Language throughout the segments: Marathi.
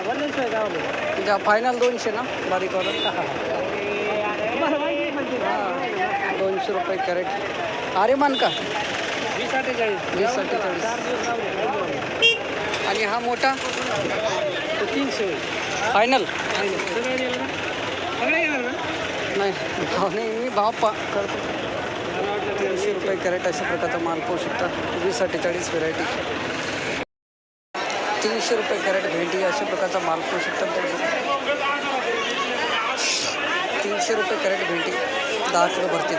द्या फायनल दोनशे ना? बारीक म्हणजे दोनशे रुपये कॅरेट. अरे मान का? वीस अठ्ठेचाळीस. वीस अठ्ठेचाळीस. आणि हा मोठा? तो तीनशे. फायनल नाही भाव नाही. मी भाव पा करतो. तीनशे रुपये कॅरेट अशा प्रकारचा माल पाहू शकता. वीस अठ्ठेचाळीस व्हेरायटी तीनशे रुपये कॅरेट भेंडी अशा प्रकारचा माल पाहू शकता तीनशे रुपये कॅरेट भेंडी दहा किलो भरते.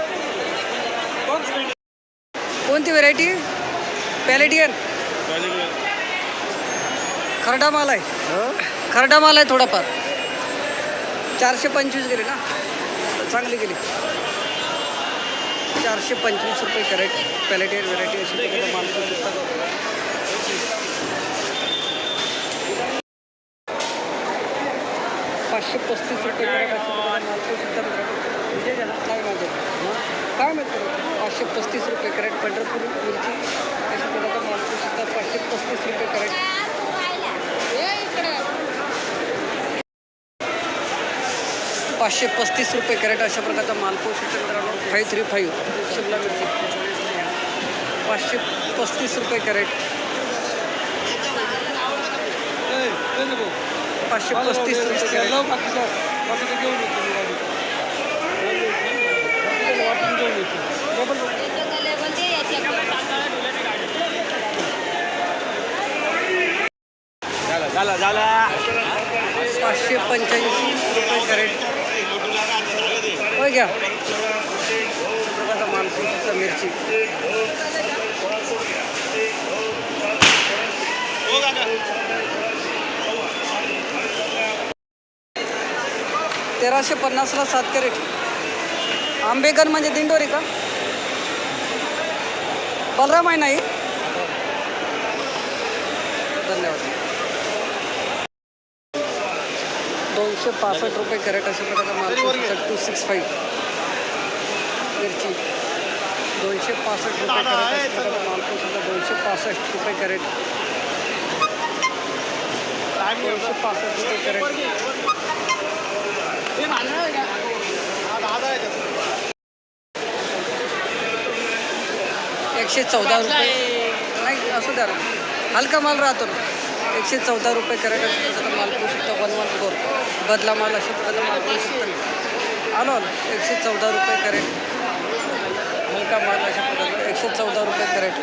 कोणती व्हेरायटी पॅलेटियन खरडा माल आहे. खरडा माल आहे थोडाफार. चारशे पंचवीस गेले ना? चांगली गेली. चारशे पंचवीस रुपये कॅरेट पॅलेटियन व्हेरायटी अशी माल पाहू शकता पाचशे पस्तीस रुपये कॅरेट अशा काय माहिती काय माहिती पाचशे पस्तीस रुपये कॅरेट पंढरपूर मिरची अशा प्रकारचा माल पाहू पाचशे पस्तीस रुपये कॅरेट पाचशे पस्तीस रुपये कॅरेट अशा प्रकारचा मालपूर पाहू मित्रांनो फाईव्ह थ्री फाईव्ह शिमला मिरची पाचशे पस्तीस रुपये कॅरेट पाचशे पस्तीस झाला झाला पाचशे पंच्याऐंशी रुपये कॅरेट होय घ्या माल पाहू शकता मिरची तेराशे पन्नासला सात कॅरेट. आंबेकर म्हणजे दिंडोरी का? बलराम आहे नाही धन्यवाद. दोनशे पासष्ट रुपये कॅरेट अशा प्रकारचा टू सिक्स फाईव्ह. मिरची. दोनशे पासष्ट रुपये कॅरेट सुद्धा दोनशे पासष्ट रुपये कॅरेट. दोनशे पासष्ट रुपये कॅरेट. एकशे चौदा रुपये. नाही असू द्या. हलका माल राहतो ना. एकशे चौदा रुपये कॅरेट असतो प्रकारचा माल करू शकतो. One one four. बदला माल अशा प्रकारचा माल करू शकतो. आलो ना एकशे चौदा रुपये करेट. हलका माल अशा प्रकारचा. एकशे चौदा रुपये करेट.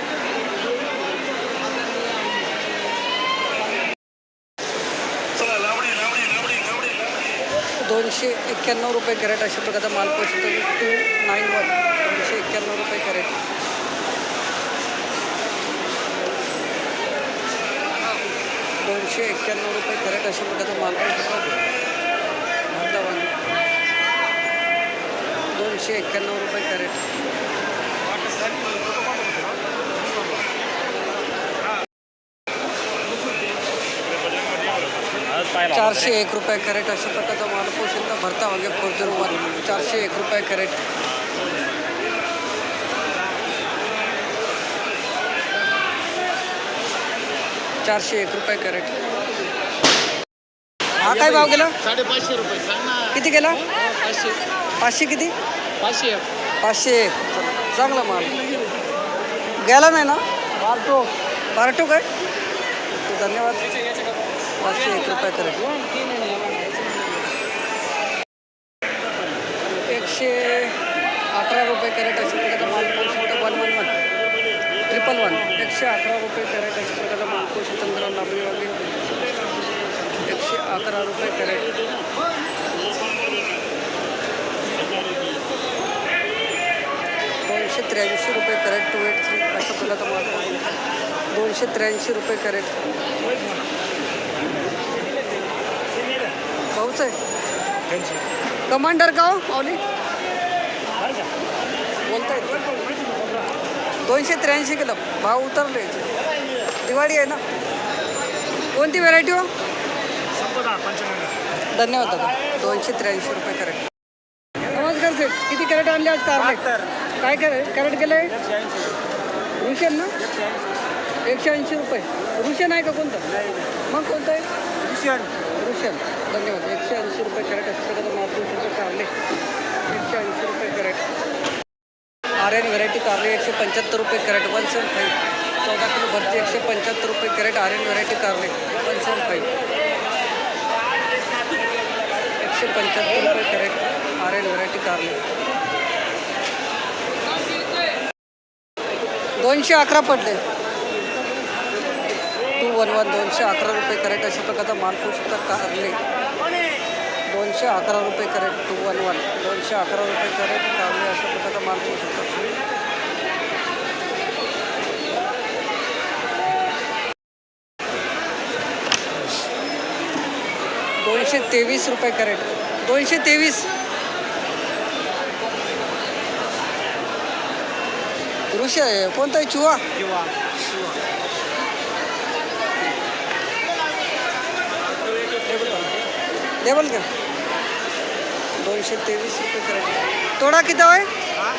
दोनशे एक्क्याण्णव रुपये कॅरेट अशा प्रकारचा माल पोहोचतो. टू नाईन वन दोनशे एक्क्याण्णव रुपये कॅरेट. दोनशे एक्क्याण्णव रुपये कॅरेट अशा प्रकारचा माल पोहोचतो. दोनशे एक्क्याण्णव रुपये कॅरेट. चारशे एक रुपये कॅरेट अशा प्रकारचा माल पाहू शकता भरता वांगे फोर झिरो वन चारशे एक रुपये कॅरेट. चारशे एक रुपये कॅरेट. हा काय भाव गेला? साडेपाचशे रुपये. सांग ना. किती गेला? पाचशे. पाचशे किती? पाचशे पाचशे एक. चांगला माल. गेला नाही ना? बारटो. बारटो काय? धन्यवाद. पाचशे एक रुपये करेल एकशे अकरा रुपये कॅरेट अशा प्रकारचा माल पाहू शकता one one one triple one एकशे अकरा रुपये कॅरेट अशा प्रकारचा माल पाहू शकता, मित्रांनो लांबडी वागे एकशे अकरा रुपये कॅरेट. दोनशे त्र्याऐंशी रुपये कॅरेट टू एट थ्री अशा प्रकारचा माल पाहू शकता. दोनशे त्र्याऐंशी रुपये कॅरेट. आहे? कमांडर का माऊली बोलताय. दोनशे त्र्याऐंशी किलो. भाव उतरले दिवाळी आहे ना? कोणती व्हेरायटी हो? धन्यवाद दादा. दोनशे त्र्याऐंशी रुपये कॅरेट नमस्कार सेठ किती कॅरेट आणले आज कारले? काय कॅरेट कॅरेट गेले रुशन ना? एकशे ऐंशी. रुपये. रुशन आहे का कोणतं? मग कोणतं आहे? रुशन धन्यवाद. एकशे ऐंशी रुपये कॅरेट असतं तर माल कारले. एकशे ऐंशी रुपये कॅरेट. आर्यन व्हरायटी कारले एकशे पंच्याहत्तर रुपये कॅरेट वन सेवन फाईव्ह. चौदा किलो भरती एकशे पंच्याहत्तर रुपये कॅरेट आर्यन व्हरायटी कारले वन सेवन फाईव्ह. एकशे पंच्याहत्तर रुपये कॅरेट आर्यन व्हरायटी कारले. दोनशे अकरा पडले. वन वन दोनशे अकरा रुपये कॅरेट अशा प्रकारचा माल पाहू कारले. दोनशे अकरा रुपये कॅरेट टू वन वन दोनशे अकरा रुपये कॅरेट कारले अशा प्रकारचा माल पाहू शकता दोनशे तेवीस रुपये कॅरेट दोनशे तेवीस. ऋषी आहे कोणता आहे? चुवा. लेबल का दोनशे तेवीस रुपये कॅरेट तोडा किती आहे?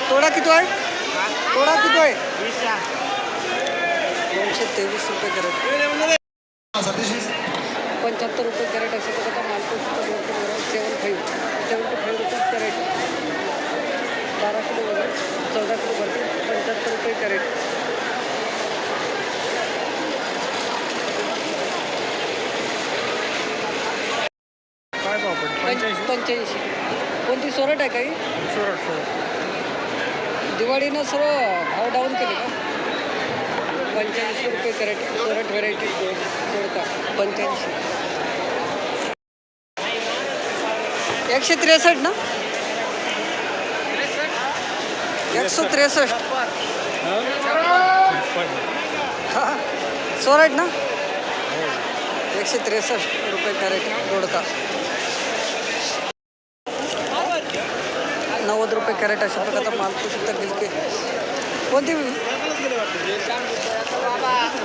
तोडा किती आहे? तोडा किती आहे? दोनशे तेवीस रुपये कॅरेट पंच्याहत्तर रुपये कॅरेट असं बघा माल post seven five seventy five rupees crate. बारा किलो वगैरे चौदा किलो भरते पंच्याहत्तर रुपये कॅरेट काय भाव पडले पंच- पंच्याऐंशी. कोणती सोरट आहे काही? सोरट सोरट. दिवाळीनं सर्व भाव डाऊन केले का? पंच्याऐंशी रुपये कॅरेट सोरट व्हेरायटी दोडका पंच्याऐंशी. एकशे त्रेसष्ट ना? एकशे त्रेसष्ट. हा सोरट ना? एकशे त्रेसष्ट रुपये कॅरेट दोडका नव्वद रुपये कॅरेट अशा प्रकारचा माल पाहू शकता गिलके कोणती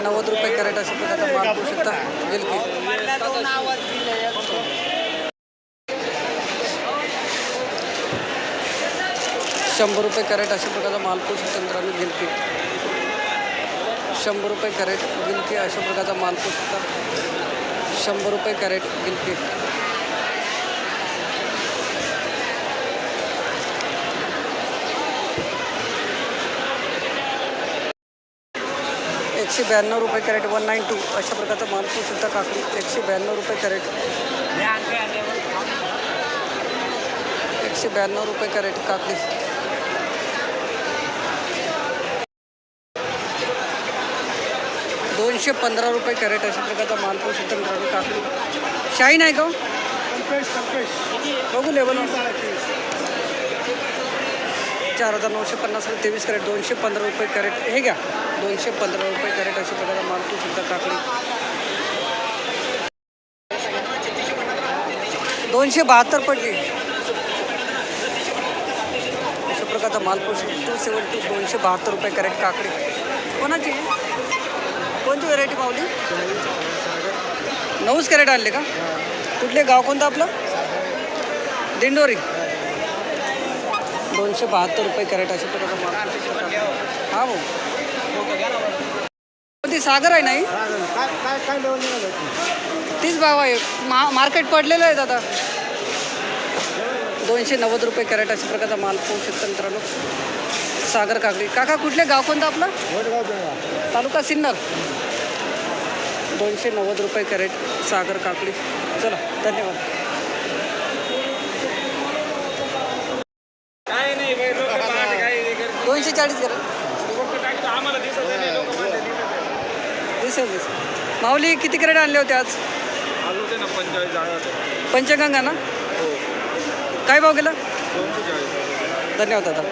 नव्वद रुपये कॅरेट अशा प्रकारचा माल पाहू शकता गिलके शंभर रुपये कॅरेट अशा प्रकारचा माल पाहू शकता मित्रांनो गिलके शंभर रुपये कॅरेट गिलके अशा प्रकारचा माल शकता शंभर रुपये कॅरेट गिलके एकशे ब्याण्णव रुपये कॅरेट वन नाईन टू अशा प्रकारचा माल पाहू शकता काकडी एकशे ब्याण्णव रुपये कॅरेट. एकशे ब्याण्णव रुपये कॅरेट काकडी. दोनशे पंधरा रुपये कॅरेट अशा प्रकारचा माल पाहू शकता मित्रांनो काकडी. शाईन आहे का हो? बघू लेवल चार हजार नऊशे पन्नास तेवीस कॅरेट दोनशे पंधरा रुपये कॅरेट. हे घ्या. दोनशे पंधरा रुपये कॅरेट अशा प्रकारचा माल पाहू काकडी दोनशे बहात्तर पडली अशा प्रकारचा माल पाहू टू सेवन टू दोनशे बहात्तर रुपये कॅरेट काकडी. कोणाची? कोणती व्हरायटी पावली नऊच कॅरेट आणले का? कुठले? गाव कोणतं आपलं? दिंडोरी. दोनशे बहात्तर रुपये कॅरेट असे हा भाऊ. कोणती? सागर आहे नाही तीच भाव आहे. मा मार्केट पडलेलं आहे दादा. दोनशे नव्वद रुपये कॅरेट अशा प्रकारचा माल पाहू शकतो मित्रांनो. सागर काकडी. काका कुठले गाव कोणतं आपलं? तालुका सिन्नर. दोनशे नव्वद रुपये कॅरेट सागर काकडी. चला धन्यवाद काय नाही बाई, लोकं पाहते, काय हे करते. दोनशे चाळीस कॅरेट लोकं काय करतात, आम्हाला दिसत नाही लोकं दिसेल दिसेल. माऊली किती कॅरेट आणले होते आज? पंचगंगा ना? हो काय भाव गेला? धन्यवाद दादा.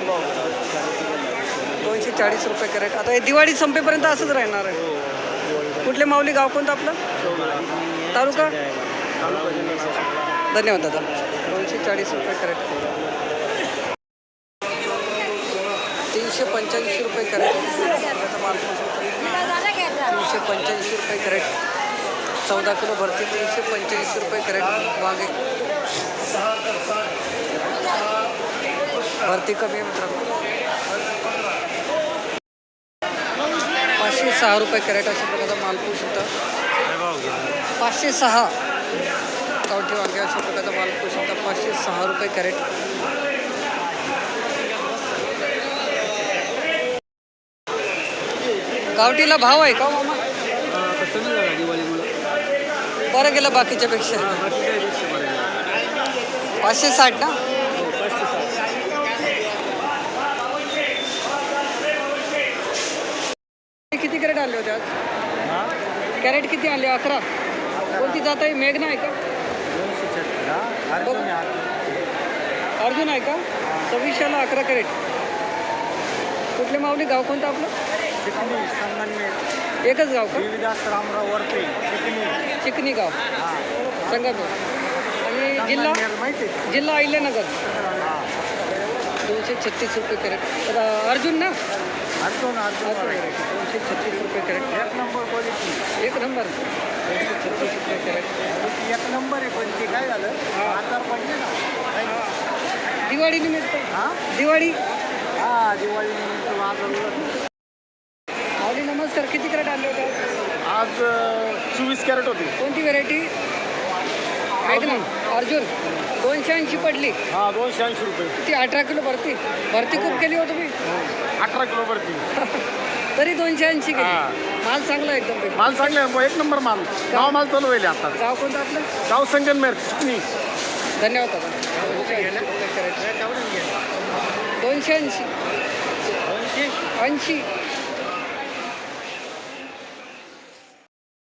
दोनशे चाळीस रुपये कॅरेट आता हे दिवाळी संपेपर्यंत असंच राहणार आहे. कुठले माऊली गाव कोणतं आपलं? तालुका? धन्यवाद दादा. दोनशे चाळीस रुपये कॅरेट तीनशे पंच्याऐंशी रुपये कॅरेट तीनशे पंच्याऐंशी रुपये कॅरेट चौदा किलो भरती तीनशे पंच्याऐंशी रुपये कॅरेट वांगे. भरती कमी आहे मित्रांनो. पाचशे सहा रुपये कॅरेट अशा प्रकारचा माल पाहू शकता पाचशे सहा. गावठी वांगे अशा प्रकारचा माल पाहू शकता पाचशे सहा रुपये कॅरेट. गावठीला भाव आहे का? मामा बरं गेलं बाकीच्या पेक्षा. पाचशे साठ ना? हो. किती कॅरेट आणले होते आज? कॅरेट किती आणले अकरा? कोणती जात आहे? मेघना आहे का. अर्जुन आहे का? सव्वीसशेला अकरा कॅरेट. कुठले माऊली? गाव कोणतं आपलं? एकच गाव का? देवीदास रामराव वरपे चिकनी चिकनी गाव हा संगमनेर आणि जिल्हा? संगमनेर माहिती आहे? जिल्हा अहिल्यानगर. दोनशे छत्तीस रुपये कॅरेट. तर अर्जुन ना? अर्जुन. दोनशे छत्तीस रुपये कॅरेट. एक नंबर. क्वालिटी एक नंबर दोनशे छत्तीस रुपये कॅरेट. एक नंबर आहे ते काय झालं आजार पडले ना? दिवाळी निमित्त. हा. दिवाळी? हा दिवाळी माऊली नमस्कार. किती कॅरेट आणले होते? आज? चोवीस कॅरेट होते. कोणती व्हेरायटी ऐक ना अर्जुन. दोनशे ऐंशी पडली. हा दोनशे ऐंशी रुपये. ती अठरा किलो भरती. भरती खूप केली हो तुम्ही. अठरा किलो वरती तरी दोनशे ऐंशी केली. हा. माल चांगला आहे एकदम माल चांगले आहे, एक नंबर माल. गाव माल चालू आहे आता. गाव कोणतं आपलं? गाव संगनमेर चिकनी धन्यवाद दादा. दोनशे ऐंशी रुपये कॅरेट दोनशे ऐंशी ऐंशी